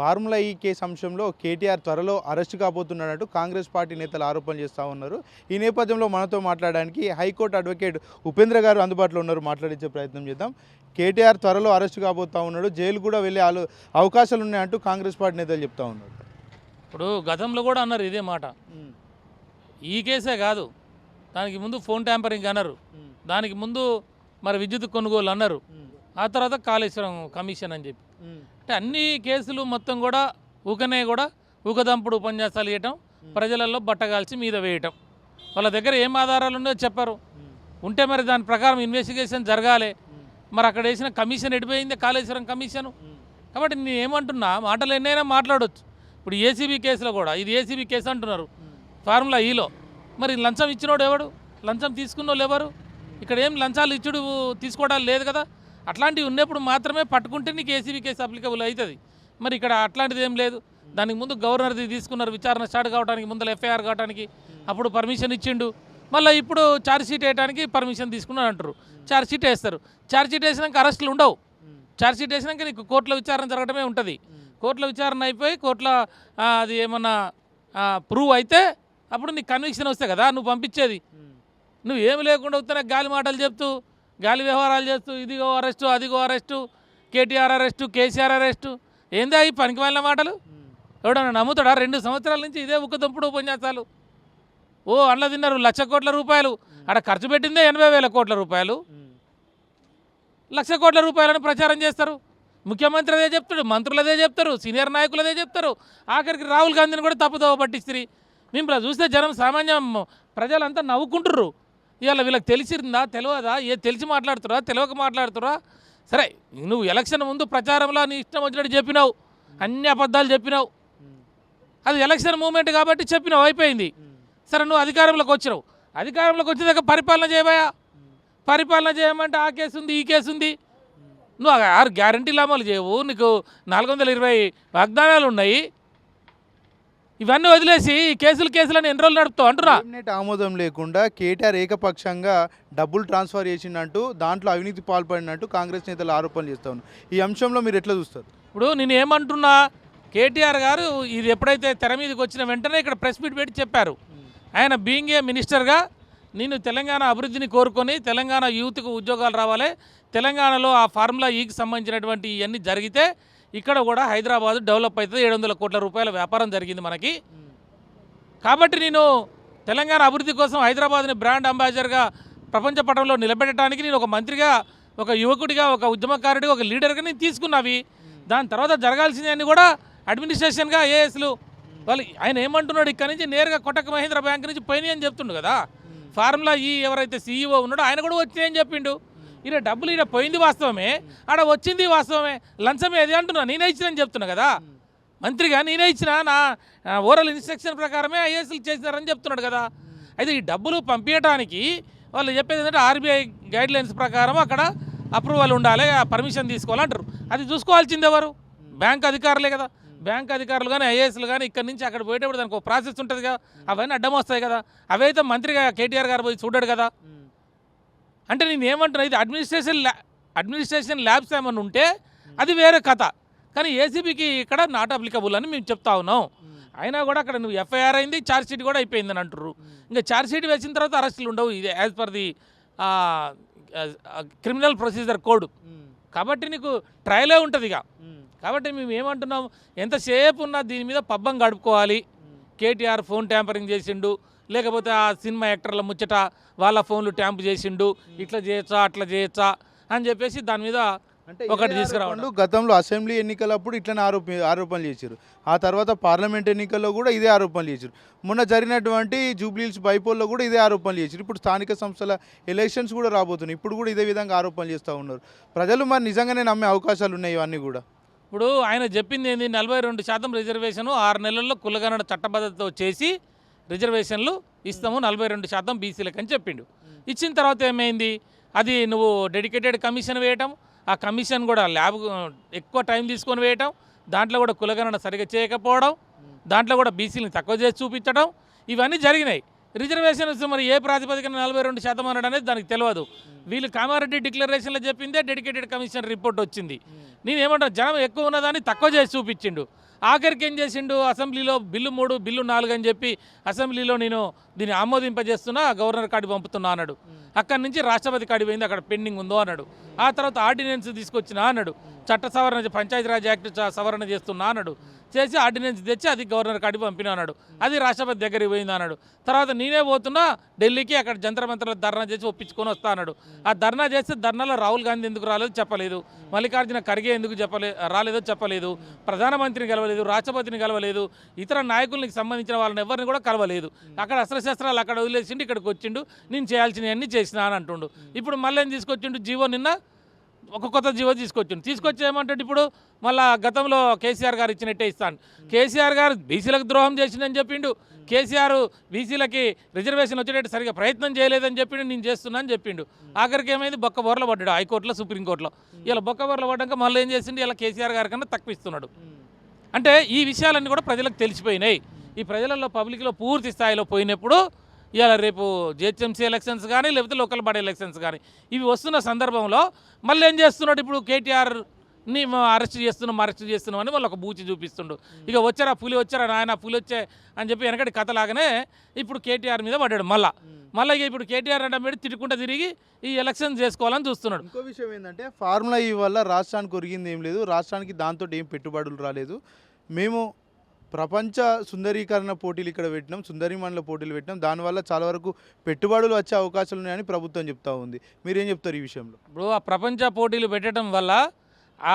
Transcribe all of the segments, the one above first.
Formula ఈ case అంశంలో కేటీఆర్ త్వరలో అరెస్టు కాబోతున్నాడంటూ కాంగ్రెస్ పార్టీ నేతలు ఆరోపణలు చేస్తూ ఉన్నారు. ఈ నేపథ్యంలో మనతో మాట్లాడడానికి హైకోర్టు అడ్వకేట్ ఉపేంద్ర గారు అందుబాటులో ఉన్నారు. మాట్లాడించే ప్రయత్నం చేద్దాం. కేటీఆర్ త్వరలో అరెస్టు కాబోతా ఉన్నాడు. జైలు కూడా వెళ్ళే ఆలో అవకాశాలు ఉన్నాయంటూ కాంగ్రెస్ పార్టీ నేతలు చెప్తా ఉన్నారు. ఇప్పుడు గతంలో కూడా అన్నారు ఇదే మాట. ఈ కేసే కాదు. దానికి ముందు ఫోన్ ట్యాంపరింగ్ అన్నారు. దానికి ముందు మరి విద్యుత్ కొనుగోలు అన్నారు. ఆ తర్వాత కాళేశ్వరం కమిషన్ అని చెప్పి. అంటే అన్ని కేసులు మొత్తం కూడా ఊకనే కూడా ఊకదంపుడు ఉపన్యాసాలు ఇవ్వటం ప్రజలలో బట్టగాల్చి మీద వేయటం. వాళ్ళ దగ్గర ఏం ఆధారాలు ఉన్నాయో చెప్పరు. ఉంటే మరి దాని ప్రకారం ఇన్వెస్టిగేషన్ జరగాలి. మరి అక్కడ వేసిన కమిషన్ ఎడిపోయింది కాళేశ్వరం కమిషను. కాబట్టి నేను ఏమంటున్నా మాటలు ఎన్నైనా మాట్లాడొచ్చు. ఇప్పుడు ఏసీబీ కేసులో కూడా ఇది ఏసీబీ కేసు అంటున్నారు. ఫార్ములా ఈలో. మరి లంచం ఇచ్చినోడు ఎవడు? లంచం తీసుకున్నోళ్ళు ఎవరు? ఇక్కడ ఏం లంచాలు ఇచ్చుడు తీసుకోవడాలు లేదు కదా. అట్లాంటివి ఉన్నప్పుడు మాత్రమే పట్టుకుంటే నీకు ఏసీబీ కేసు అప్లికబుల్ అవుతుంది. మరి ఇక్కడ అట్లాంటిది ఏం లేదు. దానికి ముందు గవర్నర్ది తీసుకున్నారు విచారణ స్టార్ట్ కావడానికి ముందు ఎఫ్ఐఆర్ కావడానికి అప్పుడు పర్మిషన్ ఇచ్చిండు. మళ్ళీ ఇప్పుడు ఛార్జ్షీట్ వేయడానికి పర్మిషన్ తీసుకున్నాను అంటారు. ఛార్జ్షీట్ వేస్తారు. ఛార్జ్షీట్ వేసినాక అరెస్టులు ఉండవు. ఛార్జ్షీట్ వేసినాక నీకు కోర్టులో విచారణ జరగడమే ఉంటుంది. కోర్టుల విచారణ అయిపోయి కోర్టులో అది ఏమన్నా ప్రూవ్ అయితే అప్పుడు నీకు కన్విక్షన్ వస్తే కదా. నువ్వు పంపించేది. నువ్వు ఏమి లేకుండా వస్తే గాలి మాటలు చెప్తూ గాలి వ్యవహారాలు చేస్తూ ఇదిగో అరెస్టు అదిగో arrest KTR arrest KCR arrest. ఏందా ఈ పనికి వెళ్ళిన మాటలు? ఎవడన్నా నమ్ముతాడా? రెండు సంవత్సరాల నుంచి ఇదే ఉక్కదంపుడు ఉపన్యాసాలు. ఓ అండ్ల తిన్నారు లక్ష కోట్ల రూపాయలు. ఆడ ఖర్చు పెట్టిందే ఎనభై వేల కోట్ల రూపాయలు. లక్ష కోట్ల రూపాయలను ప్రచారం చేస్తారు. ముఖ్యమంత్రి అదే చెప్తాడు మంత్రులు అదే చెప్తారు సీనియర్ నాయకులు అదే చెప్తారు. ఆఖరికి రాహుల్ గాంధీని కూడా తప్పుదోవ పట్టిస్తారు మేము చూస్తే జనం సామాన్యం ప్రజలంతా నవ్వుకుంటుర్రు. ఇవాళ వీళ్ళకి తెలిసిందా తెలియదా ఏ తెలిసి మాట్లాడుతురా తెలియక మాట్లాడుతురా సరే నువ్వు ఎలక్షన్ ముందు ప్రచారంలో నీ ఇష్టం వచ్చినట్టు చెప్పినావు. అన్ని అబద్ధాలు చెప్పినావు. అది ఎలక్షన్ మూమెంట్ కాబట్టి చెప్పినావు అయిపోయింది. సరే నువ్వు అధికారంలోకి వచ్చినావు. అధికారంలోకి వచ్చిన దగ్గర పరిపాలన చేయబోయా పరిపాలన చేయమంటే ఆ కేసు ఉంది ఈ కేసు ఉంది. నువ్వు ఆరు గ్యారంటీలు అమలు చేయవు. నీకు నాలుగు వందల ఇరవై వాగ్దానాలు ఉన్నాయి. ఇవన్నీ వదిలేసి కేసులు కేసులని ఎన్ని రోజులు నడుపుతావు? అంటున్నా. కేబినెట్ ఆమోదం లేకుండా కేటీఆర్ ఏకపక్షంగా డబ్బులు ట్రాన్స్ఫర్ చేసిందంటూ దాంట్లో అవినీతి పాల్పడినట్టు కాంగ్రెస్ నేతలు ఆరోపణలు చేస్తా ఉన్నారు. ఈ అంశంలో మీరు ఎట్లా చూస్తారు? ఇప్పుడు నేను ఏమంటున్నా కేటీఆర్ గారు ఇది ఎప్పుడైతే తెర మీదకి వచ్చిన వెంటనే ఇక్కడ ప్రెస్ మీట్ పెట్టి చెప్పారు. ఆయన బీయింగ్ ఏ మినిస్టర్గా నేను తెలంగాణ అభివృద్ధిని కోరుకొని తెలంగాణ యూత్కు ఉద్యోగాలు రావాలి తెలంగాణలో ఆ ఫార్ములా ఈకి సంబంధించినటువంటి ఇవన్నీ జరిగితే ఇక్కడ కూడా హైదరాబాద్ డెవలప్ అవుతుంది. ఏడు వందల కోట్ల రూపాయల వ్యాపారం జరిగింది మనకి. కాబట్టి నేను తెలంగాణ అభివృద్ధి కోసం హైదరాబాద్ని బ్రాండ్ అంబాసిడర్గా ప్రపంచ పటంలో నిలబెట్టడానికి నేను ఒక మంత్రిగా ఒక యువకుడిగా ఒక ఉద్యమకారుడిగా ఒక లీడర్గా నేను తీసుకున్నవి. దాని తర్వాత జరగాల్సినవన్నీ కూడా అడ్మినిస్ట్రేషన్గా ఏఎస్లు. వాళ్ళు ఆయన ఏమంటున్నాడు ఇక్కడ నుంచి? నేరుగా కొట్టక మహేంద్ర బ్యాంక్ నుంచి పోయినాయి అని చెప్తుండు కదా. ఫార్ములా ఈ ఎవరైతే సీఈఓ ఉన్నాడో ఆయన కూడా వచ్చినాయని చెప్పిండు. ఈడ డబ్బులు ఈడ పోయింది వాస్తవమే ఆడ వచ్చింది వాస్తవమే. లంచం ఏది అంటున్నా నేనే ఇచ్చినని చెప్తున్నా కదా. మంత్రిగా నేనే ఇచ్చిన నా ఓరల్ ఇన్స్ట్రక్షన్ ప్రకారమే ఐఏఎస్లు చేసినారని చెప్తున్నాడు కదా. అయితే ఈ డబ్బులు పంపించడానికి వాళ్ళు చెప్పేది ఏంటంటే ఆర్బీఐ గైడ్ లైన్స్ ప్రకారం అక్కడ అప్రూవల్ ఉండాలి పర్మిషన్ తీసుకోవాలంటారు అది చూసుకోవాల్సింది ఎవరు? బ్యాంక్ అధికారులే కదా. బ్యాంక్ అధికారులు కానీ ఐఏఎస్లు కానీ ఇక్కడ నుంచి అక్కడ పోయేటప్పుడు దానికి ఒక ప్రాసెస్ ఉంటుంది కదా. అవన్నీ అడ్డం వస్తాయి కదా. అవైతే మంత్రిగా కేటీఆర్ గారు పోయి చూడాడు కదా. అంటే నేను ఏమంటున్నా ఇది అడ్మినిస్ట్రేషన్ అడ్మినిస్ట్రేషన్ ల్యాబ్స్ ఏమన్నా ఉంటే అది వేరే కథ. కానీ ఏసీబీకి ఇక్కడ నాట్ అప్లికబుల్ అని మేము చెప్తా ఉన్నాం. అయినా కూడా అక్కడ నువ్వు ఎఫ్ఐఆర్ అయింది ఛార్జ్ షీట్ కూడా అయిపోయిందని అంటారు ఇంకా ఛార్జ్ షీట్ వేసిన తర్వాత అరెస్టులు ఉండవు ఇది as per the criminal procedure code కాబట్టి నీకు ట్రయలే ఉంటుంది ఇక. కాబట్టి మేము ఏమంటున్నాం ఎంతసేపు ఉన్నా దీని మీద పబ్బం గడుపుకోవాలి. కేటీఆర్ ఫోన్ ట్యాంపరింగ్ చేసిండు. లేకపోతే ఆ సినిమా యాక్టర్ల ముచ్చట వాళ్ళ ఫోన్లు ట్యాంప్ చేసిండు ఇట్లా చేయొచ్చా అట్లా చేయొచ్చా అని చెప్పేసి దాని మీద అంటే ఒకటి. ఆరోపణలు గతంలో అసెంబ్లీ ఎన్నికలప్పుడు ఇట్లనే ఆరోప ఆరోపణలు చేశారు ఆ తర్వాత పార్లమెంట్ ఎన్నికల్లో కూడా ఇదే ఆరోపణలు చేశారు మొన్న జరిగినటువంటి జూబ్లీల్స్ బైపోల్లో కూడా ఇదే ఆరోపణలు చేశారు ఇప్పుడు స్థానిక సంస్థల ఎలక్షన్స్ కూడా రాబోతున్నాయి. ఇప్పుడు కూడా ఇదే విధంగా ఆరోపణలు చేస్తూ ఉన్నారు. ప్రజలు మరి నిజంగానే నమ్మే అవకాశాలు ఉన్నాయి ఇవన్నీ కూడా? ఇప్పుడు ఆయన చెప్పింది ఏంది? నలభై రెండు శాతం రిజర్వేషన్ ఆరు నెలల్లో కులగణన చట్టబద్ధతతో చేసి రిజర్వేషన్లు ఇస్తాము నలభై రెండు శాతం బీసీలకు అని చెప్పిండు. ఇచ్చిన తర్వాత ఏమైంది? అది నువ్వు డెడికేటెడ్ కమిషన్ వేయటం ఆ కమిషన్ కూడా ల్యాబ్ ఎక్కువ టైం తీసుకొని వేయటం దాంట్లో కూడా కులగణన సరిగా చేయకపోవడం దాంట్లో కూడా బీసీని తక్కువ చేసి చూపించడం ఇవన్నీ జరిగినాయి. రిజర్వేషన్స్ మరి ఏ ప్రాతిపదికన నలభై రెండు శాతం అనడం అనేది దానికి తెలియదు. వీళ్ళు కామారెడ్డి డిక్లరేషన్లో చెప్పిందే డెడికేటెడ్ కమిషన్ రిపోర్ట్ వచ్చింది. నేను ఏమంటా జనం ఎక్కువ ఉన్నదాన్ని తక్కువ చేసి చూపించిండు. ఆఖరికి ఏం చేసిండు? అసెంబ్లీలో బిల్లు మూడు బిల్లు నాలుగు అని చెప్పి అసెంబ్లీలో నేను దీన్ని ఆమోదింపజేస్తున్నా గవర్నర్ కాడికి పంపుతున్నా అన్నాడు. అక్కడి నుంచి రాష్ట్రపతి కాడి పోయింది అక్కడ పెండింగ్ ఉందో అన్నాడు. ఆ తర్వాత ఆర్డినెన్స్ తీసుకొచ్చినా అన్నాడు. చట్ట సవరణ పంచాయతీరాజ్ యాక్ట్ సవరణ చేస్తున్నా అన్నాడు. చేసి ఆర్డినెన్స్ తెచ్చి అది గవర్నర్ కాడికి పంపినా అన్నాడు. అది రాష్ట్రపతి దగ్గరికి పోయింది అన్నాడు. తర్వాత నేనే పోతున్నా ఢిల్లీకి అక్కడ జంతర మంత్రుల ధర్నా చేసి ఒప్పించుకొని వస్తా అన్నాడు. ఆ ధర్నా చేస్తే ధర్నాలో రాహుల్ గాంధీ ఎందుకు రాలేదో చెప్పలేదు. మల్లికార్జున ఖర్గే ఎందుకు చెప్పలే రాలేదో చెప్పలేదు. ప్రధానమంత్రిని కలవలేదు రాష్ట్రపతిని కలవలేదు ఇతర నాయకులకు సంబంధించిన వాళ్ళని ఎవరిని కూడా కలవలేదు. అక్కడ అస్త్రశస్త్రాలు అక్కడ వదిలేసిండు ఇక్కడికి వచ్చిండు నేను చేయాల్సినవన్నీ చేసినా అని అంటుండు. ఇప్పుడు మళ్ళీ తీసుకొచ్చిండు? జీవో నిన్న ఒక కొత్త జీవో తీసుకొచ్చిండు. తీసుకొచ్చి ఏమంటాడు ఇప్పుడు? మళ్ళా గతంలో కేసీఆర్ గారు ఇచ్చినట్టే ఇస్తాను. కేసీఆర్ గారు బీసీలకు ద్రోహం చేసిందని చెప్పిండు. కేసీఆర్ బీసీలకి రిజర్వేషన్ వచ్చేటట్టు సరిగా ప్రయత్నం చేయలేదని చెప్పిండు. నేను చేస్తున్నా అని చెప్పిండు. ఆఖరికి ఏమైంది? బొక్క బొర్రలు పడ్డాడు హైకోర్టులో సుప్రీంకోర్టులో. ఇలా బొక్క బొర్రలు పడ్డాక మళ్ళీ ఏం చేసిండు? ఇలా కేసీఆర్ గారి కన్నా తక్కువ అంటే ఈ విషయాలన్నీ కూడా ప్రజలకు తెలిసిపోయినాయి. ఈ ప్రజలలో పబ్లిక్లో పూర్తి స్థాయిలో పోయినప్పుడు ఇవాళ రేపు జిహెచ్ఎంసీ ఎలక్షన్స్ కానీ లేకపోతే లోకల్ బాడీ ఎలక్షన్స్ కానీ ఇవి వస్తున్న సందర్భంలో మళ్ళీ ఏం చేస్తున్నాడు ఇప్పుడు కేటీఆర్ని అరెస్ట్ చేస్తున్నాం అరెస్ట్ చేస్తున్నాం అని వాళ్ళు ఒక బూచి చూపిస్తుండు. ఇక వచ్చారా పులి వచ్చారా నాయన పులి వచ్చే అని చెప్పి వెనకటి కథలాగానే ఇప్పుడు కేటీఆర్ మీద పడ్డాడు మళ్ళా. మళ్ళీ ఇక ఇప్పుడు కేటీఆర్ అంటే మీద తిట్టుకుంటా తిరిగి ఈ ఎలక్షన్ చేసుకోవాలని చూస్తున్నాడు. ఇంకో విషయం ఏంటంటే ఫార్ములా ఈ వల్ల రాష్ట్రానికి ఒరిగింది ఏం లేదు. రాష్ట్రానికి దాంతో ఏం పెట్టుబడులు రాలేదు. మేము ప్రపంచ సుందరీకరణ పోటీలు ఇక్కడ పెట్టినాం సుందరీమణుల పోటీలు పెట్టినాం. దానివల్ల చాలా వరకు పెట్టుబడులు వచ్చే అవకాశాలు ఉన్నాయని ప్రభుత్వం చెప్తా ఉంది. మీరేం చెప్తారు ఈ విషయంలో? ఇప్పుడు ఆ ప్రపంచ పోటీలు పెట్టడం వల్ల ఆ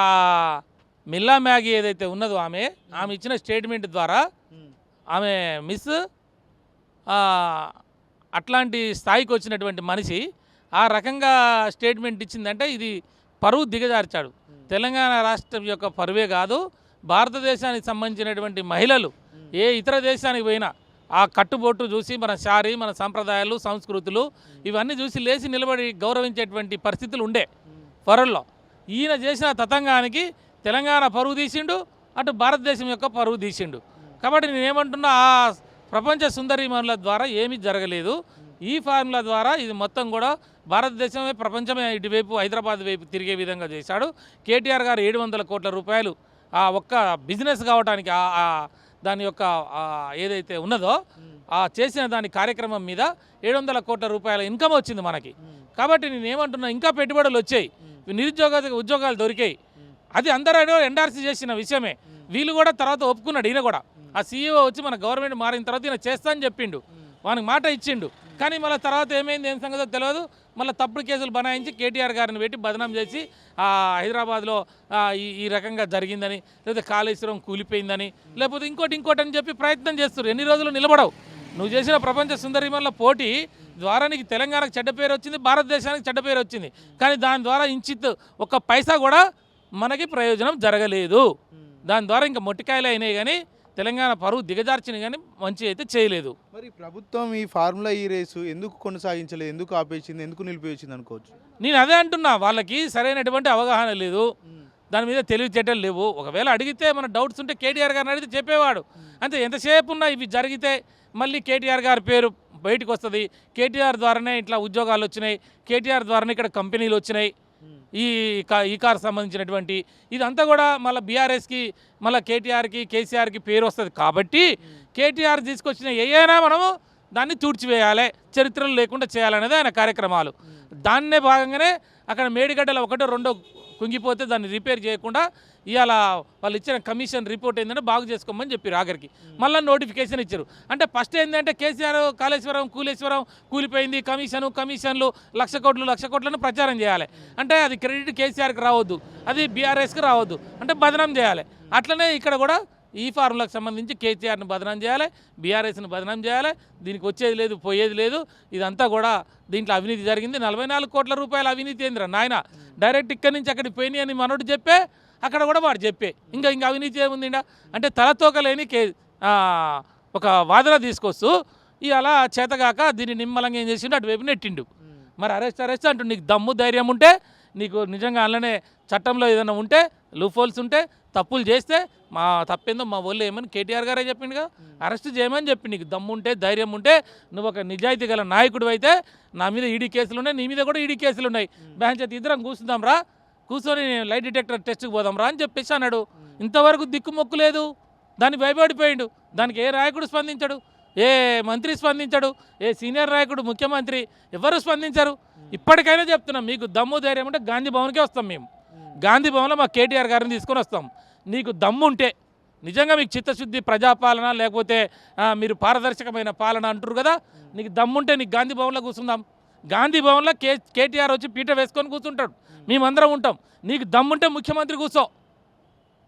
మిల్లా మ్యాగీ ఏదైతే ఉన్నదో ఆమె ఆమె ఇచ్చిన స్టేట్మెంట్ ద్వారా ఆమె మిస్ అట్లాంటి స్థాయికి వచ్చినటువంటి మనిషి ఆ రకంగా స్టేట్మెంట్ ఇచ్చిందంటే ఇది పరువు దిగజార్చాడు. తెలంగాణ రాష్ట్రం యొక్క పరువే కాదు భారతదేశానికి సంబంధించినటువంటి మహిళలు ఏ ఇతర దేశానికి పోయినా ఆ కట్టుబొట్టు చూసి మన శారీ మన సంప్రదాయాలు సంస్కృతులు ఇవన్నీ చూసి లేచి నిలబడి గౌరవించేటువంటి పరిస్థితులు ఉండే పరుల్లో ఈయన చేసిన తతంగానికి తెలంగాణ పరువు తీసిండు అటు భారతదేశం యొక్క పరువు తీసిండు. కాబట్టి నేను ఏమంటున్నా ఆ ప్రపంచ సుందరీమణుల ద్వారా ఏమీ జరగలేదు. ఈ ఫార్ములా ద్వారా ఇది మొత్తం కూడా భారతదేశమే ప్రపంచమే ఇటువైపు హైదరాబాద్ వైపు తిరిగే విధంగా చేశాడు. కేటీఆర్ గారు ఏడు వందల కోట్ల రూపాయలు ఆ ఒక్క బిజినెస్ కావడానికి దాని యొక్క ఏదైతే ఉన్నదో ఆ చేసిన దాని కార్యక్రమం మీద ఏడు వందల కోట్ల రూపాయల ఇన్కమ్ వచ్చింది మనకి. కాబట్టి నేను ఏమంటున్నా ఇంకా పెట్టుబడులు వచ్చాయి. నిరుద్యోగ ఉద్యోగాలు దొరికాయి. అది అందరూ ఎండార్సీ చేసిన విషయమే. వీళ్ళు కూడా తర్వాత ఒప్పుకున్నాడు ఈయన కూడా. ఆ సీఈఓ వచ్చి మన గవర్నమెంట్ మారిన తర్వాత ఈయన చేస్తా అని చెప్పిండు. వానికి మాట ఇచ్చిండు. కానీ మళ్ళీ తర్వాత ఏమైంది ఏం సంగతో తెలియదు మళ్ళీ తప్పుడు కేసులు బనాయించి కేటీఆర్ గారిని పెట్టి బదనాం చేసి హైదరాబాద్లో ఈ ఈ రకంగా జరిగిందని లేకపోతే కాళేశ్వరం కూలిపోయిందని లేకపోతే ఇంకోటి ఇంకోటి అని చెప్పి ప్రయత్నం చేస్తారు ఎన్ని రోజులు నిలబడవు. నువ్వు చేసిన ప్రపంచ సుందరిమల్ల పోటీ ద్వారా నీకు తెలంగాణకు చెడ్డ పేరు వచ్చింది భారతదేశానికి చెడ్డ పేరు వచ్చింది. కానీ దాని ద్వారా ఇంచిత్ ఒక్క పైసా కూడా మనకి ప్రయోజనం జరగలేదు. దాని ద్వారా ఇంకా మొట్టికాయలు అయినాయి కానీ తెలంగాణ పరువు దిగజార్చిన కానీ మంచి అయితే చేయలేదు. మరి ప్రభుత్వం ఈ ఫార్ములా ఈ రేసు ఎందుకు కొనసాగించలేదు? ఎందుకు ఆపేసింది? ఎందుకు నిలిపివేసింది అనుకోవచ్చు? నేను అదే అంటున్నా వాళ్ళకి సరైనటువంటి అవగాహన లేదు. దాని మీద తెలివితేటలు లేవు. ఒకవేళ అడిగితే మన డౌట్స్ ఉంటే కేటీఆర్ గారిని అడిగితే చెప్పేవాడు. అంతే ఎంతసేపు ఉన్నా ఇవి జరిగితే మళ్ళీ కేటీఆర్ గారి పేరు బయటకు వస్తుంది. కేటీఆర్ ద్వారానే ఇట్లా ఉద్యోగాలు వచ్చినాయి. కేటీఆర్ ద్వారానే ఇక్కడ కంపెనీలు వచ్చినాయి. ఈ ఈ కార్ సంబంధించినటువంటి ఇదంతా కూడా మళ్ళీ బీఆర్ఎస్కి మళ్ళీ కేటీఆర్కి కేసీఆర్కి పేరు వస్తుంది. కాబట్టి కేటీఆర్ తీసుకొచ్చిన ఏయైనా మనము దాన్ని తూడ్చివేయాలి చరిత్రలు లేకుండా చేయాలనేది ఆయన కార్యక్రమాలు. దాన్నే భాగంగానే అక్కడ మేడిగడ్డలో ఒకటో రెండో కుంగిపోతే దాన్ని రిపేర్ చేయకుండా ఇవాళ వాళ్ళు ఇచ్చిన కమిషన్ రిపోర్ట్ ఏంటంటే బాగు చేసుకోమని చెప్పారు ఆఖరికి. మళ్ళీ నోటిఫికేషన్ ఇచ్చారు. అంటే ఫస్ట్ ఏంటంటే కేసీఆర్ కాళేశ్వరం కూలేశ్వరం కూలిపోయింది. కమిషను కమిషన్లు లక్ష కోట్లు లక్ష కోట్లను ప్రచారం చేయాలి. అంటే అది క్రెడిట్ కేసీఆర్కి రావద్దు. అది బీఆర్ఎస్కి రావద్దు. అంటే బదనం చేయాలి. అట్లనే ఇక్కడ కూడా ఈ ఫార్ములకు సంబంధించి కేసీఆర్ని బదనాం చేయాలి బీఆర్ఎస్ని బదనాం చేయాలి. దీనికి వచ్చేది లేదు పోయేది లేదు. ఇదంతా కూడా దీంట్లో అవినీతి జరిగింది. నలభై నాలుగు కోట్ల రూపాయల అవినీతి ఏందిరా నాయన? డైరెక్ట్ ఇక్కడి నుంచి అక్కడికి పోయినాయి అని మనోడు చెప్పే అక్కడ కూడా వాడు చెప్పే. ఇంకా ఇంకా అవినీతి ఏముందిండా? అంటే తలతోకలేని కే ఒక వాదన తీసుకొస్తూ ఇవాళ చేతగాక దీన్ని నిమ్మలంగా ఏం చేసిండు? అటువైపు నెట్టిండు. మరి అరెస్ట్ అరెస్ట్ అంటూ నీకు దమ్ము ధైర్యం ఉంటే నీకు నిజంగా అలానే చట్టంలో ఏదైనా ఉంటే లూఫోల్స్ ఉంటే తప్పులు చేస్తే మా తప్పేందో మా వాళ్ళు ఏమని కేటీఆర్ గారే చెప్పిండుగా? అరెస్ట్ చేయమని చెప్పి నీకు దమ్ము ఉంటే ధైర్యం ఉంటే నువ్వు ఒక నిజాయితీ గల నాయకుడు అయితే నా మీద ఈడీ కేసులు ఉన్నాయి నీ మీద కూడా ఈడీ కేసులు ఉన్నాయి. బ్యాంక్ చేతి ఇద్దరం కూర్చుందాం రా. కూర్చొని లైట్ డిటెక్టర్ టెస్ట్కి పోదాం రా అని చెప్పేసి అన్నాడు. ఇంతవరకు దిక్కుమొక్కు లేదు. దాన్ని భయపడిపోయిండు. దానికి ఏ నాయకుడు స్పందించడు? ఏ మంత్రి స్పందించడు? ఏ సీనియర్ నాయకుడు ముఖ్యమంత్రి ఎవరు స్పందించరు? ఇప్పటికైనా చెప్తున్నాం. మీకు దమ్ము ధైర్యం ఉంటే గాంధీ భవన్కే వస్తాం మేము. గాంధీ భవన్లో మా కేటీఆర్ గారిని తీసుకొని వస్తాం. నీకు దమ్ము ఉంటే నిజంగా మీకు చిత్తశుద్ధి ప్రజాపాలన లేకపోతే మీరు పారదర్శకమైన పాలన అంటారు కదా? నీకు దమ్ముంటే నీకు గాంధీ భవన్లో కూర్చుందాం. గాంధీ భవన్లో కే కేటీఆర్ వచ్చి పీట వేసుకొని కూర్చుంటాడు. మేమందరం ఉంటాం. నీకు దమ్ముంటే ముఖ్యమంత్రి కూర్చో.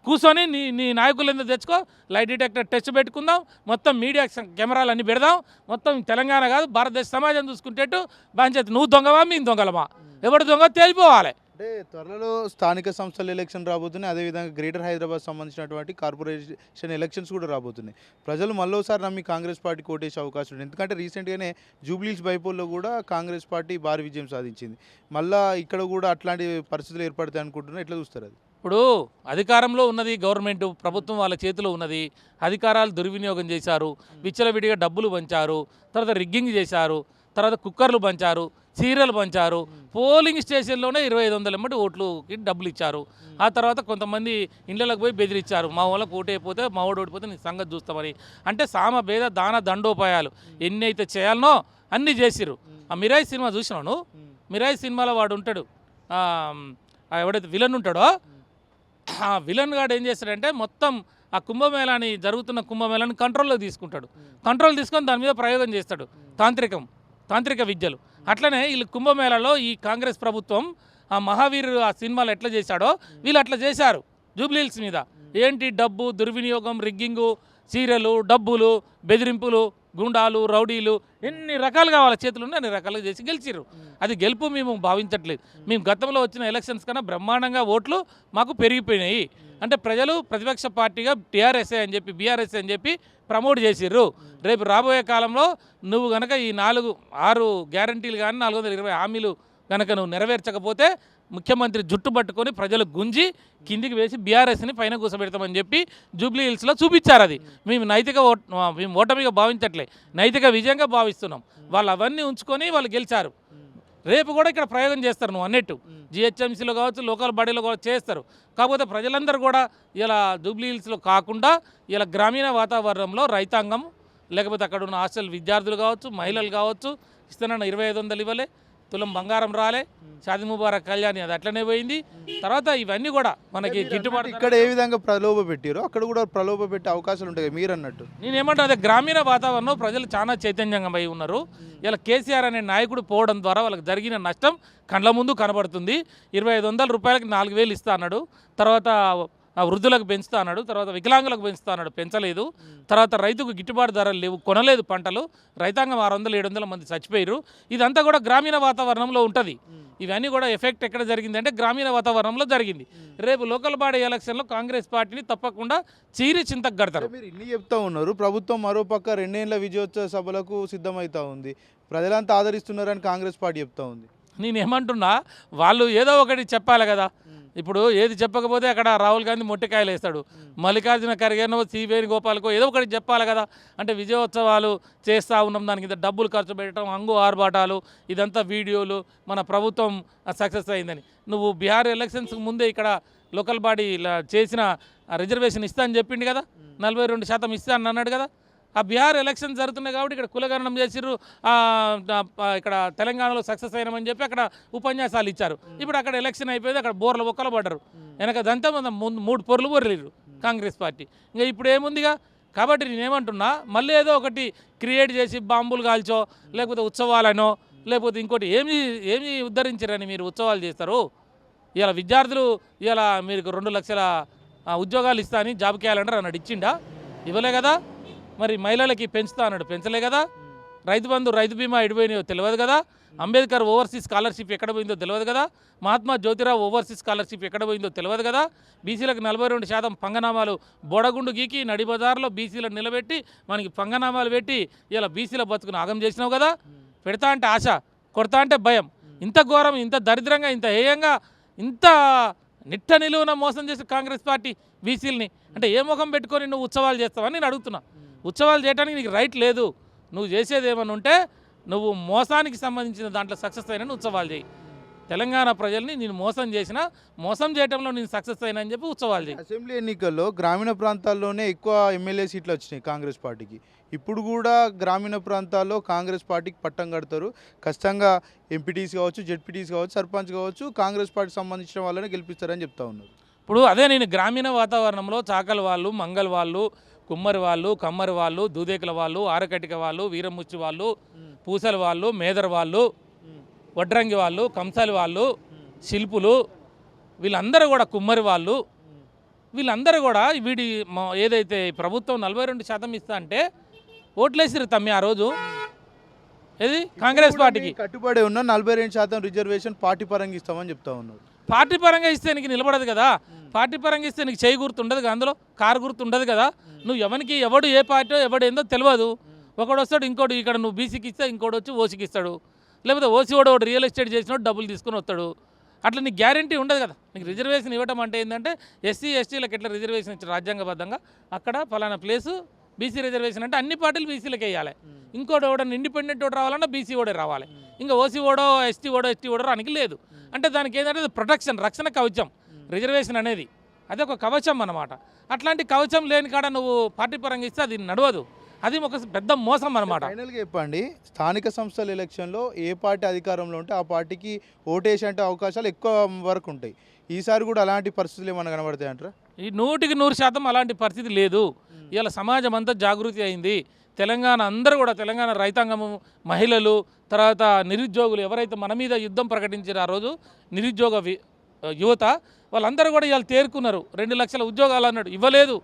కూర్చొని నీ నీ నాయకులు ఎందుకు తెచ్చుకో? లైట్ డిటెక్టర్ టెస్ట్ పెట్టుకుందాం. మొత్తం మీడియా కెమెరాలు అన్నీ పెడదాం. మొత్తం తెలంగాణ కాదు భారతదేశ సమాజం చూసుకుంటేట్టు బాగా నువ్వు దొంగవా మేము దొంగలమా? ఎవడు దొంగ తేలిపోవాలి. అంటే త్వరలో స్థానిక సంస్థల ఎలక్షన్ రాబోతున్నాయి. అదేవిధంగా గ్రేటర్ హైదరాబాద్ సంబంధించినటువంటి కార్పొరేషన్ ఎలక్షన్స్ కూడా రాబోతున్నాయి. ప్రజలు మళ్ళోసారి నమ్మి కాంగ్రెస్ పార్టీ కోటేసే అవకాశం ఉంది. ఎందుకంటే రీసెంట్గానే జూబ్లీస్ బైపోల్లో కూడా కాంగ్రెస్ పార్టీ భారీ విజయం సాధించింది. మళ్ళా ఇక్కడ కూడా అట్లాంటి పరిస్థితులు ఏర్పడతాయి అనుకుంటున్నా. ఎట్లా చూస్తారు అది? ఇప్పుడు అధికారంలో ఉన్నది గవర్నమెంట్ ప్రభుత్వం వాళ్ళ చేతిలో ఉన్నది. అధికారాలు దుర్వినియోగం చేశారు. విచ్చలవిడిగా డబ్బులు పంచారు. తర్వాత రిగ్గింగ్ చేశారు. తర్వాత కుక్కర్లు పంచారు. చీరలు పంచారు. పోలింగ్ స్టేషన్లోనే ఇరవై ఐదు వందల ఎమ్మటి ఓట్లుకి డబ్బులు ఇచ్చారు. ఆ తర్వాత కొంతమంది ఇళ్ళకి పోయి బెదిరించారు. మా వాళ్ళకి ఓటు అయిపోతే మా ఓటు ఓడిపోతే నీ సంగతి చూస్తామని. అంటే సామ భేద దాన దండోపాయాలు ఎన్ని అయితే చేయాలనో అన్నీ చేసిర్రు. ఆ మిరాయి సినిమా చూసినావు నువ్వు? మిరాయి సినిమాలో వాడు ఉంటాడు. ఎవడైతే విలన్ ఉంటాడో ఆ విలన్ గాడు ఏం చేస్తాడంటే మొత్తం ఆ కుంభమేళాని జరుగుతున్న కుంభమేళాని కంట్రోల్లో తీసుకుంటాడు. కంట్రోల్ తీసుకొని దాని మీద ప్రయోగం చేస్తాడు. తాంత్రికం తాంత్రిక విద్యలు. అట్లనే వీళ్ళు కుంభమేళాలో ఈ కాంగ్రెస్ ప్రభుత్వం ఆ మహావీరు ఆ సినిమాలు ఎట్లా చేశాడో వీళ్ళు అట్లా చేశారు. జూబ్లీహిల్స్ మీద. ఏంటి డబ్బు దుర్వినియోగం రిగ్గింగు చీరలు డబ్బులు బెదిరింపులు గుండాలు రౌడీలు ఎన్ని రకాలుగా వాళ్ళ చేతులు ఉన్నాయి అన్ని రకాలుగా చేసి గెలిచిర్రు. అది గెలుపు మేము భావించట్లేదు. మేము గతంలో వచ్చిన ఎలక్షన్స్ కన్నా బ్రహ్మాండంగా ఓట్లు మాకు పెరిగిపోయినాయి. అంటే ప్రజలు ప్రతిపక్ష పార్టీగా టీఆర్ఎస్ఏ అని చెప్పి బీఆర్ఎస్ అని చెప్పి ప్రమోట్ చేసిర్రు. రేపు రాబోయే కాలంలో నువ్వు గనక ఈ నాలుగు ఆరు గ్యారంటీలు కానీ నాలుగు వందల ఇరవై హామీలు గనక నువ్వు నెరవేర్చకపోతే ముఖ్యమంత్రి జుట్టు పట్టుకొని ప్రజలు గుంజి కిందికి వేసి బీఆర్ఎస్ని పైన కూర్చోబెడతామని చెప్పి జూబ్లీ హిల్స్లో చూపించారు అది. మేము నైతిక ఓట్ మేము ఓటమిగా భావించట్లే. నైతిక విజయంగా భావిస్తున్నాం. వాళ్ళు అవన్నీ ఉంచుకొని వాళ్ళు గెలిచారు. రేపు కూడా ఇక్కడ ప్రయోగం చేస్తారు నువ్వు అన్నట్టు. జిహెచ్ఎంసీలో కావచ్చు లోకల్ బాడీలో కూడా చేస్తారు. కాకపోతే ప్రజలందరూ కూడా ఇలా జూబ్లీ హిల్స్లో కాకుండా ఇలా గ్రామీణ వాతావరణంలో రైతాంగం లేకపోతే అక్కడ ఉన్న హాస్టల్ విద్యార్థులు కావచ్చు మహిళలు కావచ్చు ఇస్తున్న ఇరవై ఐదు వందలు ఇవ్వలే. తులం బంగారం రాలే షాది ముబారక్ కళ్యాణి అది అట్లనే పోయింది. తర్వాత ఇవన్నీ కూడా మనకి గిట్టుబాటు ఇక్కడ ఏ విధంగా ప్రలోభ పెట్టారో అక్కడ కూడా ప్రలోభ పెట్టే అవకాశాలు ఉంటాయి మీరు అన్నట్టు. నేనేమంటా అదే గ్రామీణ వాతావరణంలో ప్రజలు చాలా చైతన్యంగా అయి ఉన్నారు. ఇలా కేసీఆర్ అనే నాయకుడు పోవడం ద్వారా వాళ్ళకి జరిగిన నష్టం కండ్ల ముందు కనబడుతుంది. ఇరవై ఐదు వందల రూపాయలకి నాలుగు వేలు ఇస్తా అన్నాడు. తర్వాత వృద్ధులకు పెంచుతా అన్నాడు. తర్వాత వికలాంగులకు పెంచుతా అన్నాడు. పెంచలేదు. తర్వాత రైతుకు గిట్టుబాటు ధరలు లేవు. కొనలేదు పంటలు. రైతాంగం ఆరు వందలు ఏడు వందల మంది చచ్చిపోయారు ఇదంతా కూడా గ్రామీణ వాతావరణంలో ఉంటుంది. ఇవన్నీ కూడా ఎఫెక్ట్ ఎక్కడ జరిగిందంటే గ్రామీణ వాతావరణంలో జరిగింది. రేపు లోకల్ బాడీ ఎలక్షన్లో కాంగ్రెస్ పార్టీని తప్పకుండా చీరి చింతకు కడతారు మీరు ఇన్ని చెప్తా ఉన్నారు. ప్రభుత్వం మరోపక్క రెండేళ్ళ విజయోత్సవ సభలకు సిద్ధమవుతా ఉంది. ప్రజలంతా ఆదరిస్తున్నారని కాంగ్రెస్ పార్టీ చెప్తా ఉంది. నేను ఏమంటున్నా వాళ్ళు ఏదో ఒకటి చెప్పాలి కదా. ఇప్పుడు ఏది చెప్పకపోతే అక్కడ రాహుల్ గాంధీ మొట్టికాయలు వేస్తాడు మల్లికార్జున ఖర్గేనో సిబిఐని గోపాలకో ఏదో ఒకటి చెప్పాలి కదా. అంటే విజయోత్సవాలు చేస్తూ ఉన్నాం దానికి డబ్బులు ఖర్చు పెట్టడం అంగు ఆర్భాటాలు ఇదంతా వీడియోలు మన ప్రభుత్వం సక్సెస్ అయిందని. నువ్వు బీహార్ ఎలక్షన్స్ ముందే ఇక్కడ లోకల్ బాడీ ఇలా చేసిన రిజర్వేషన్ ఇస్తా అని చెప్పిండు కదా. నలభై రెండు శాతం ఇస్తా అని అన్నాడు కదా. ఆ బీహార్ ఎలక్షన్ జరుగుతున్నాయి కాబట్టి ఇక్కడ కులగణనం చేసిర్రు. ఇక్కడ తెలంగాణలో సక్సెస్ అయినామని చెప్పి అక్కడ ఉపన్యాసాలు ఇచ్చారు. ఇప్పుడు అక్కడ ఎలక్షన్ అయిపోయింది అక్కడ బోర్ల ఒక్కలు పడ్డరు. వెనక దంతా ముందు మూడు పొరలు పొరలేరు కాంగ్రెస్ పార్టీ. ఇంకా ఇప్పుడు ఏముందిగా? కాబట్టి నేనేమంటున్నా మళ్ళీ ఏదో ఒకటి క్రియేట్ చేసి బాంబులు కాల్చో లేకపోతే ఉత్సవాలనో లేకపోతే ఇంకోటి ఏమి ఏమి ఉద్ధరించారని మీరు ఉత్సవాలు చేస్తారు? ఇలా విద్యార్థులు ఇలా మీరు రెండు లక్షల ఉద్యోగాలు ఇస్తా అని జాబ్ క్యాలెండర్ అన్నాడు. ఇచ్చిండా? ఇవ్వలే కదా? మరి మహిళలకి పెంచుతా అన్నాడు. పెంచలే కదా? రైతు బంధు రైతు బీమా ఎడిపోయినాయో తెలియదు కదా? అంబేద్కర్ ఓవర్సీస్ స్కాలర్షిప్ ఎక్కడ పోయిందో తెలియదు కదా? మహాత్మా జ్యోతిరావు ఓవర్సీస్ స్కాలర్షిప్ ఎక్కడ పోయిందో తెలియదు కదా? బీసీలకు నలభై రెండు శాతం పంగనామాలు బొడగుండు గీకి నడి బజార్లో బీసీలను నిలబెట్టి మనకి పంగనామాలు పెట్టి ఇలా బీసీల బతుకును ఆగం చేసినావు కదా? పెడతా అంటే ఆశ కొడతా అంటే భయం. ఇంత ఘోరం ఇంత దరిద్రంగా ఇంత హేయంగా ఇంత నిట్ట నిలువున మోసం చేసే కాంగ్రెస్ పార్టీ బీసీలని. అంటే ఏ ముఖం పెట్టుకొని నువ్వు ఉత్సవాలు చేస్తావని నేను అడుగుతున్నా. ఉత్సవాలు చేయడానికి నీకు రైట్ లేదు. నువ్వు చేసేది ఏమని ఉంటే నువ్వు మోసానికి సంబంధించిన దాంట్లో సక్సెస్ అయిన ఉత్సవాలు చేయి. తెలంగాణ ప్రజల్ని నేను మోసం చేసిన మోసం చేయడంలో నేను సక్సెస్ అయినా అని చెప్పి ఉత్సవాలు చేయి. అసెంబ్లీ ఎన్నికల్లో గ్రామీణ ప్రాంతాల్లోనే ఎక్కువ ఎమ్మెల్యే సీట్లు వచ్చినాయి కాంగ్రెస్ పార్టీకి. ఇప్పుడు కూడా గ్రామీణ ప్రాంతాల్లో కాంగ్రెస్ పార్టీకి పట్టం కడతారు. ఖచ్చితంగా ఎంపీటీస్ కావచ్చు జెడ్పీటీస్ కావచ్చు సర్పంచ్ కావచ్చు కాంగ్రెస్ పార్టీకి సంబంధించిన వాళ్ళని గెలిపిస్తారని చెప్తా ఉన్నారు. ఇప్పుడు అదే నేను గ్రామీణ వాతావరణంలో చాకల వాళ్ళు మంగళ వాళ్ళు కుమ్మరి వాళ్ళు కమ్మరి వాళ్ళు దూదేకుల వాళ్ళు ఆరకటిక వాళ్ళు వీరముచ్చి వాళ్ళు పూసల వాళ్ళు మేదర్ వాళ్ళు వడ్రంగి వాళ్ళు కంసాలి వాళ్ళు శిల్పులు వీళ్ళందరూ కూడా కుమ్మరి వాళ్ళు. వీళ్ళందరూ కూడా వీడి ఏదైతే ప్రభుత్వం నలభై రెండు శాతం ఇస్తా అంటే ఓట్లేసిరు తమ్మి ఆ రోజు. ఏది? కాంగ్రెస్ పార్టీకి. కట్టుబడి ఉన్న నలభై రెండు శాతం రిజర్వేషన్ పార్టీ పరంగా ఇస్తామని చెప్తా ఉన్నారు. పార్టీ పరంగా ఇస్తే నీకు నిలబడదు కదా. పార్టీ పరంగా ఇస్తే నీకు చేయి గుర్తు ఉండదు కదా అందులో కారు గుర్తు ఉండదు కదా. నువ్వు ఎవరికి ఎవడు ఏ పార్టీ ఎవడు ఏందో తెలియదు. ఒకడు వస్తాడు ఇంకోటి ఇక్కడ నువ్వు బీసీకి ఇస్తే ఇంకోటి వచ్చి ఓసీకి ఇస్తాడు. లేకపోతే ఓసీ వాడు ఒకటి రియల్ ఎస్టేట్ చేసినోడు డబ్బులు తీసుకొని వస్తాడు. అట్లా నీకు గ్యారంటీ ఉండదు కదా. నీకు రిజర్వేషన్ ఇవ్వడం అంటే ఏంటంటే ఎస్సీ ఎస్టీలకు ఎట్లా రిజర్వేషన్ ఇచ్చారు రాజ్యాంగబద్ధంగా? అక్కడ ఫలానా ప్లేసు బీసీ రిజర్వేషన్ అంటే అన్ని పార్టీలు బీసీలకు వేయాలి ఇంకోటి ఓడని ఇండిపెండెంట్ ఓడు రావాలన్నా బీసీ ఓడే రావాలి. ఇంకా ఓసీ ఓడో ఎస్టీ ఓడో ఎస్టీ ఓడో రానికి లేదు. అంటే దానికి ఏంటంటే ప్రొటెక్షన్ రక్షణ కవచం. రిజర్వేషన్ అనేది. అది ఒక కవచం అన్నమాట. అట్లాంటి కవచం లేని కాడ నువ్వు పార్టీ పరంగా ఇస్తే అది నడవదు. అది ఒక పెద్ద మోసం ఫైనల్గా చెప్పండి స్థానిక సంస్థల ఎలక్షన్లో ఏ పార్టీ అధికారంలో ఉంటే ఆ పార్టీకి ఓటేసి అంటే అవకాశాలు ఎక్కువ వరకు ఉంటాయి. ఈసారి కూడా అలాంటి పరిస్థితులు ఏమైనా కనబడతాయి అంటారా? ఈ నూటికి నూరు శాతం అలాంటి పరిస్థితి లేదు. ఇవాళ సమాజం అంతా జాగృతి అయింది. తెలంగాణ అందరూ కూడా తెలంగాణ రైతాంగము మహిళలు తర్వాత నిరుద్యోగులు ఎవరైతే మన మీద యుద్ధం ప్రకటించారో ఆ రోజు నిరుద్యోగ యువత వాళ్ళందరూ కూడా ఇవాళ తేరుకున్నారు. రెండు లక్షల ఉద్యోగాలు అన్నాడు. ఇవ్వలేదు.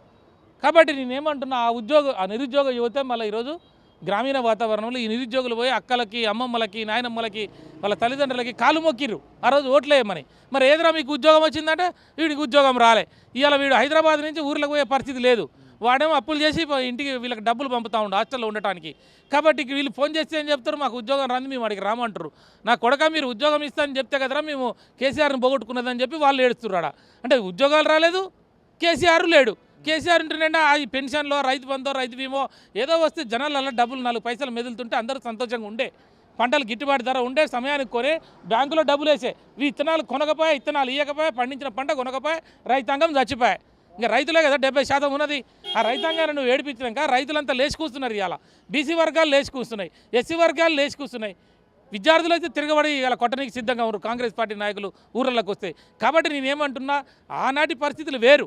కాబట్టి నేనేమంటున్నా ఆ ఉద్యోగ ఆ నిరుద్యోగ యువతే మళ్ళీ ఈరోజు గ్రామీణ వాతావరణంలో ఈ నిరుద్యోగులు పోయి అక్కలకి అమ్మమ్మలకి నాయనమ్మలకి వాళ్ళ తల్లిదండ్రులకి కాలు మొక్కిర్రు. ఆ రోజు ఓట్లేయమని మరి ఏదైనా మీకు ఉద్యోగం వచ్చిందంటే వీడికి ఉద్యోగం రాలే. ఇవాళ వీడు హైదరాబాద్ నుంచి ఊర్లకు పోయే పరిస్థితి లేదు. వాడేమో అప్పులు చేసి ఇంటికి వీళ్ళకి డబ్బులు పంపుతా ఉండు హాస్టల్లో ఉండటానికి. కాబట్టి వీళ్ళు ఫోన్ చేస్తే ఏం చెప్తారు? మాకు ఉద్యోగం రాంది మేము వాడికి రామంటారు. నా కొడక మీరు ఉద్యోగం ఇస్తానని చెప్తే కదరా మేము కేసీఆర్ని పోగొట్టుకున్నదని చెప్పి వాళ్ళు ఏడుస్తురాడా అంటే ఉద్యోగాలు రాలేదు కేసీఆర్ లేడు. కేసీఆర్ ఉంటుండే ఈ పెన్షన్లో రైతు బంధో రైతు బీమో ఏదో వస్తే జనాలలో డబ్బులు నాలుగు పైసలు మెదులుతుంటే అందరూ సంతోషంగా ఉండే. పంటలు గిట్టుబాటు ధర ఉండే సమయానికి కొనే బ్యాంకులో డబ్బులు వేసే ఈ ఇత్తనాలు కొనకపోయా విత్తనాలు ఇవ్వకపోయా పండించిన పంట కొనకపోయా రైతాంగం చచ్చిపోయాయి ఇంకా రైతులే కదా డెబ్బై శాతం ఉన్నది. ఆ రైతాంగాన్ని నువ్వు ఏడిపించినాక రైతులంతా లేచి కూస్తున్నారు ఇవాళ. బీసీ వర్గాలు లేచి కూస్తున్నాయి. ఎస్సీ వర్గాలు లేచి కూస్తున్నాయి. విద్యార్థులు అయితే తిరగబడి ఇలా కొట్టడానికి సిద్ధంగా ఉన్నారు. కాంగ్రెస్ పార్టీ నాయకులు ఊర్లలోకి వస్తే. కాబట్టి నేనేమంటున్నా ఆనాటి పరిస్థితులు వేరు.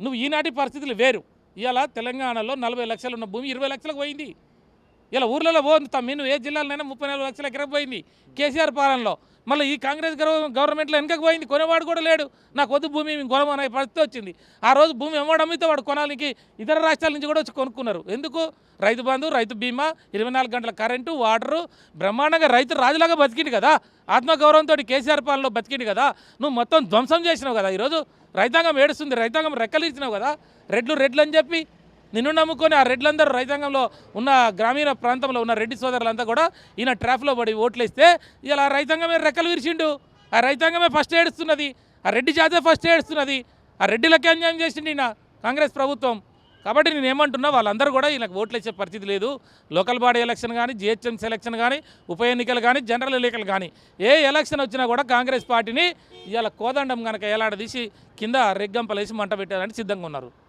నువ్వు ఈనాటి పరిస్థితులు వేరు. ఇవాళ తెలంగాణలో నలభై లక్షలు ఉన్న భూమి ఇరవై లక్షలకు పోయింది. ఇలా ఊర్లలో పోతుంది తమ్మి నువ్వు ఏ జిల్లాలోనైనా ముప్పై నాలుగు లక్షల ఎకరకు పోయింది కేసీఆర్ పాలనలో. మళ్ళీ ఈ కాంగ్రెస్ గవర్నమెంట్లో వెనకకు పోయింది కొనేవాడు కూడా లేడు. నాకు వద్దు భూమి మేము అనే పరిస్థితి వచ్చింది. ఆ రోజు భూమి ఎవడు అమ్మితే వాడు కొనాలికి ఇతర రాష్ట్రాల నుంచి కూడా వచ్చి కొనుక్కున్నారు. ఎందుకు? రైతు బంధు రైతు బీమా ఇరవై నాలుగు గంటల కరెంటు వాటరు. బ్రహ్మాండంగా రైతు రాజులాగా బతికిండు కదా. ఆత్మగౌరవంతో కేసీఆర్ పాలనలో బతికిండు కదా. నువ్వు మొత్తం ధ్వంసం చేసినావు కదా. ఈరోజు రైతాంగం ఏడుస్తుంది రైతాంగం రెక్కలు ఇచ్చినావు కదా. రెడ్లు రెడ్లు అని చెప్పి నిన్ను నమ్ముకొని ఆ రెడ్లందరూ రైతాంగంలో ఉన్న గ్రామీణ ప్రాంతంలో ఉన్న రెడ్డి సోదరులంతా కూడా ఈయన ట్రాఫ్లో పడి ఓట్లేస్తే ఇలా ఆ రైతాంగమే రెక్కలు విరిచిండు. ఆ రైతాంగమే ఫస్ట్ ఏడుస్తున్నది. ఆ రెడ్డి జాతే ఫస్ట్ ఏడుస్తున్నది. ఆ రెడ్డిలకే అన్యాయం చేసిండు ఈయన కాంగ్రెస్ ప్రభుత్వం. కాబట్టి నేను ఏమంటున్నా వాళ్ళందరూ కూడా ఈయనకు ఓట్లు వేసే పరిస్థితి లేదు. లోకల్ బాడీ ఎలక్షన్ కానీ జిహెచ్ఎంసీ ఎలక్షన్ కానీ ఉప ఎన్నికలు కానీ జనరల్ ఎన్నికలు కానీ ఏ ఎలక్షన్ వచ్చినా కూడా కాంగ్రెస్ పార్టీని ఇవాళ కోదండం కనుక ఏలాడదీసి కింద రెగ్గంపలేసి మంట పెట్టాలని సిద్ధంగా ఉన్నారు.